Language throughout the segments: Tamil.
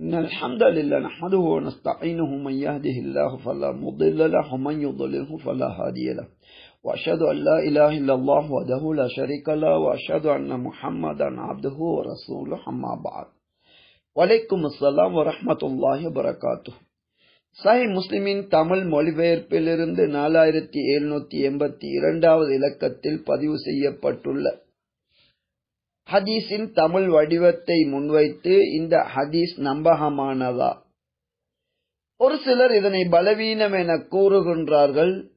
إن الحمد لله نحمده ونستعينه من يهده الله فلا مضل له ومن يضلله فلا هادي له. وأشهد أن لا إله إلا الله وحده لا شريك له وأشهد أن محمدا عبده ورسوله أما بعد. وعليكم السلام ورحمة الله وبركاته. صحيح مسلمين تامل مولي بير சாய் முஸ்லிமின் தமிழ் மொழிபெயர்ப்பிலிருந்து நாலாயிரத்தி எழுநூத்தி எண்பத்தி இரண்டாவது இலக்கத்தில் பதிவு செய்யப்பட்டுள்ள ஹதீஸின் தமிழ் வடிவத்தை முன்வைத்து இந்த ஹதீஸ் நம்பகமானதா? ஒரு சிலர் இதனை பலவீனம் என கூறுகின்றார்கள்.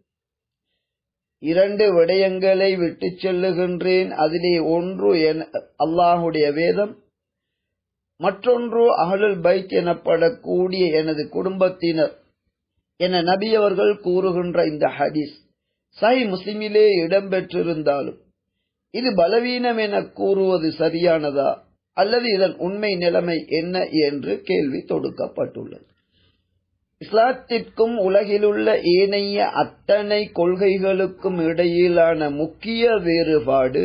இரண்டு விடயங்களை விட்டு செல்லுகின்றேன். அதிலே ஒன்று என அல்லாஹுடைய வேதம் மற்றொன்று அகலுல் பைத் எனப்படக்கூடிய எனது குடும்பத்தினர் என நபி அவர்கள் கூறுகின்ற இந்த ஹதீஸ். சஹி முஸ்லிமிலே இடம்பெற்றிருந்தாலும் இது பலவீனம் என கூறுவது சரியானதா? அல்லது இதன் உண்மை நிலைமை என்ன என்று கேள்வி தொடுக்கப்பட்டுள்ளது. இஸ்லாத்திற்கும் உலகிலுள்ள ஏனைய அத்தனை கொள்கைகளுக்கும் இடையிலான முக்கிய வேறுபாடு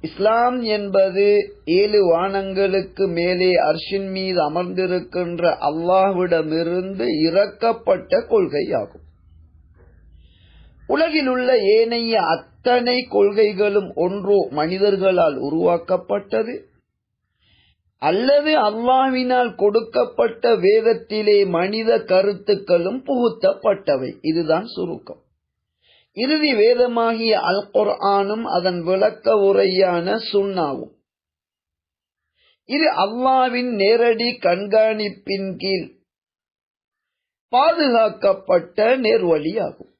இஸ்லாம் என்பது ஏழு வானங்களுக்கு மேலே அர்ஷின் மீது அமர்ந்திருக்கின்ற அல்லாஹ்விடமிருந்து இறக்கப்பட்ட கொள்கையாகும். உலகிலுள்ள ஏனைய அத்தனை கொள்கைகளும் ஒன்றோ மனிதர்களால் உருவாக்கப்பட்டது? அல்லது அல்லாவினால் கொடுக்கப்பட்ட வேதத்திலே மனித கருத்துக்களும் புகுத்தப்பட்டவை? இதுதான் சுருக்கம். இறுதி வேதமாகிய அல் குர்ஆனும் அதன் விளக்க உரையான சுண்ணாவும். இது அல்லாவின் நேரடி கண்காணிப்பின் கீழ் பாதுகாக்கப்பட்ட நேர்வழியாகும்.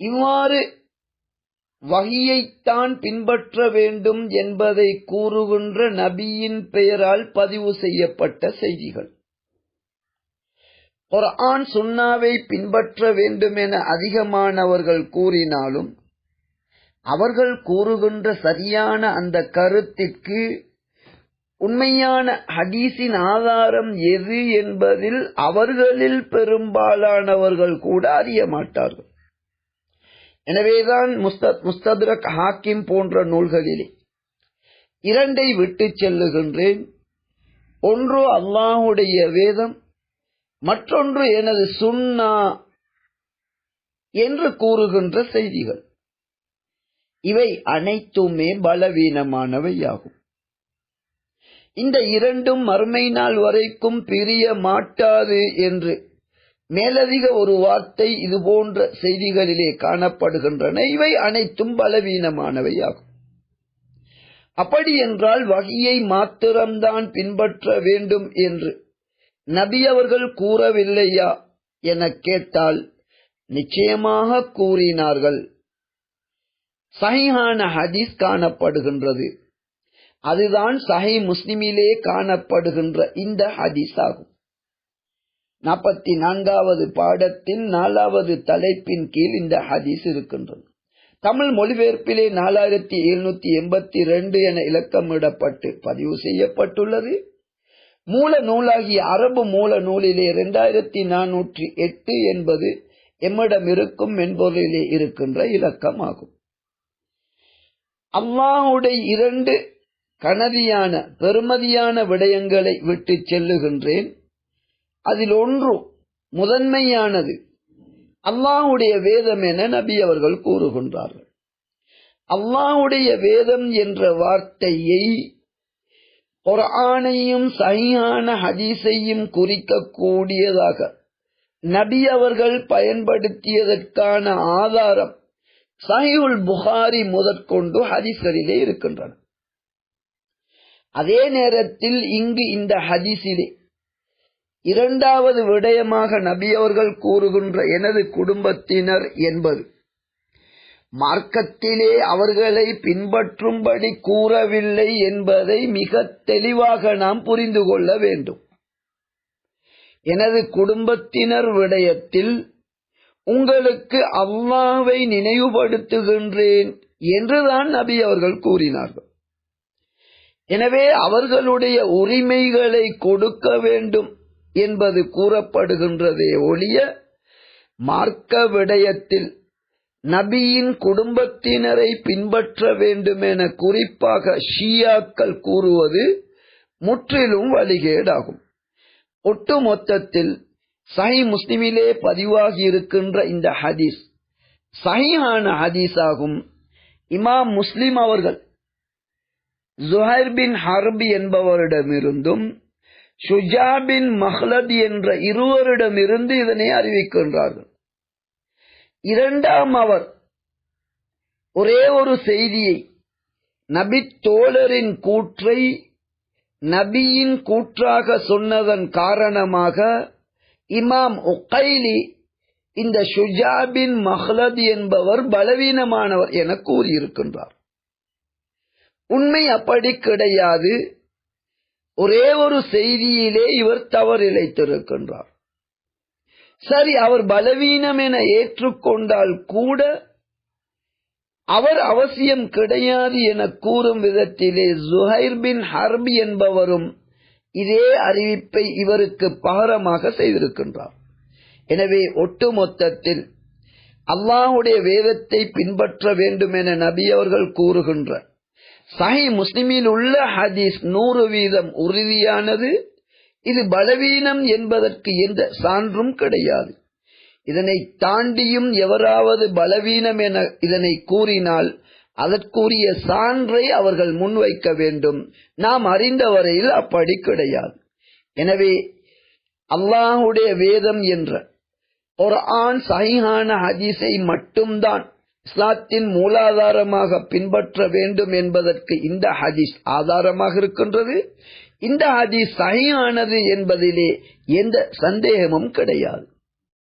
இவ்வாறு வகையைத்தான் பின்பற்ற வேண்டும் என்பதை கூறுகின்ற நபியின் பெயரால் பதிவு செய்யப்பட்ட செய்திகள். குர்ஆன் சுன்னாவை பின்பற்ற வேண்டும் என அதிகமானவர்கள் கூறினாலும் அவர்கள் கூறுகின்ற சரியான அந்த கருத்திற்கு உண்மையான ஹதீஸின் ஆதாரம் எது என்பதில் அவர்களில் பெரும்பாலானவர்கள் கூட அறிய மாட்டார்கள். எனவேதான் முஸ்தத்ரக் ஹாக்கிம் போன்ற நூல்களிலே இரண்டை விட்டு செல்லுகின்றேன். ஒன்று அல்லாஹுடைய வேதம் மற்றொன்று எனது சுன்னா என்று கூறுகின்ற செய்திகள். இவை அனைத்துமே பலவீனமானவையாகும். இந்த இரண்டும் மறுமை நாள் வரைக்கும் பிரிய மாட்டாது என்று மேலதிக ஒரு வார்த்தை இது போன்ற செய்திகளிலே காணப்படுகின்றன. இவை அனைத்தும் பலவீனமானவையாகும். அப்படி என்றால் வகையை மாத்திரம்தான் பின்பற்ற வேண்டும் என்று நபி அவர்கள் கூறவில்லையா என கேட்டால் நிச்சயமாக கூறினார்கள். சஹிஹான ஹதீஸ் காணப்படுகின்றது. அதுதான் சஹி முஸ்லிமிலே காணப்படுகின்ற இந்த ஹதீஸ் ஆகும் நாற்பத்தி நான்காவது பாடத்தின் நாலாவது தலைப்பின் கீழ் இந்த ஹதீஸ் இருக்கின்றது. தமிழ் மொழிபெயர்ப்பிலே நாலாயிரத்தி எழுநூத்தி எண்பத்தி ரெண்டு என இலக்கமிடப்பட்டு பதிவு செய்யப்பட்டுள்ளது. மூல நூலாகிய அரபு மூல நூலிலே இரண்டாயிரத்தி நானூற்றி எட்டு என்பது எம்மிடம் இருக்கும் மென்பொருளிலே இருக்கின்ற இலக்கமாகும். அம்மாவுடைய அல்லாஹுடைய இரண்டு கனதியான பெருமதியான விடயங்களை விட்டு செல்லுகின்றேன். அதில் ஒன்று முதன்மையானது அல்லாஹுடைய வேதம் என நபி அவர்கள் கூறுகின்றார்கள். அல்லாஹுடைய வேதம் என்ற வார்த்தையை குரானையும் சரியான ஹதீஸையும் குறிக்கக்கூடியதாக நபி அவர்கள் பயன்படுத்தியதற்கான ஆதாரம் சஹிவுல் புகாரி முதற்கொண்டு ஹதீஸ்களிலே இருக்கின்றன. அதே நேரத்தில் இங்கு இந்த ஹதீஸிலே இரண்டாவது விடயமாக நபி அவர்கள் கூறுகின்ற எனது குடும்பத்தினர் என்பது மார்க்கத்திலே அவர்களை பின்பற்றும்படி கூறவில்லை என்பதை மிக தெளிவாக நாம் புரிந்து கொள்ள வேண்டும். எனது குடும்பத்தினர் விடயத்தில் உங்களுக்கு அவ்வாவை நினைவுபடுத்துகின்றேன் என்றுதான் நபி அவர்கள் கூறினார்கள். எனவே அவர்களுடைய உரிமைகளை கொடுக்க வேண்டும். என்பது கூறப்படுகின்றதே ஒழிய மார்க்க விடயத்தில் நபியின் குடும்பத்தினரை பின்பற்ற வேண்டுமென குறிப்பாக ஷியாக்கள் கூறுவது முற்றிலும் வழிகேடாகும். ஒட்டுமொத்தத்தில் சஹி முஸ்லிமிலே பதிவாகி இருக்கின்ற இந்த ஹதீஸ் சஹியான ஹதீஸாகும். இமாம் முஸ்லிம் அவர்கள் ஜுஹர் பின் ஹர்பி என்பவரிடமிருந்தும் சுஜாபின் மஹ்லத் என்ற இருவரிடமிருந்து இதனை அறிவிக்கின்றார்கள். இரண்டாம் அவர் ஒரே ஒரு செய்தியை நபி தோழரின் கூற்றை நபியின் கூற்றாக சொன்னதன் காரணமாக இமாம் உக்கைலி இந்த ஷுஜாபின் மஹ்லத் என்பவர் பலவீனமானவர் என கூறியிருக்கின்றார். உண்மை அப்படி கிடையாது. ஒரே ஒரு செய்தியிலே இவர் தவறிழைத்திருக்கின்றார் சரி அவர் பலவீனம் என ஏற்றுக்கொண்டால் கூட அவர் அவசியம் கிடையாது என கூறும் விதத்திலே ஜுஹைர் பின் ஹர்பி என்பவரும் இதே அறிவிப்பை இவருக்கு பகரமாக செய்திருக்கின்றார். எனவே ஒட்டுமொத்தத்தில் அல்லாஹுடைய வேதத்தை பின்பற்ற வேண்டும் என நபி அவர்கள் கூறுகின்ற சஹி முஸ்லிமில் உள்ள ஹதீஸ் நூறு வீதம் உறுதியானது. இது பலவீனம் என்பதற்கு எந்த சான்றும் கிடையாது. இதனை தாண்டியும் எவராவது பலவீனம் என இதனை கூறினால் அதற்குரிய சான்றை அவர்கள் முன்வைக்க வேண்டும். நாம் அறிந்த வரையில் அப்படி கிடையாது. எனவே அல்லாஹுடைய வேதம் என்ற ஒரு ஆண் சகிஹான ஹதீஸை மட்டும்தான் இஸ்லாத்தின் மூலாதாரமாக பின்பற்ற வேண்டும் என்பதற்கு இந்த ஹதீஸ் ஆதாரமாக இருக்கின்றது. இந்த ஹதீஸ் சகியானது என்பதிலே எந்த சந்தேகமும் கிடையாது.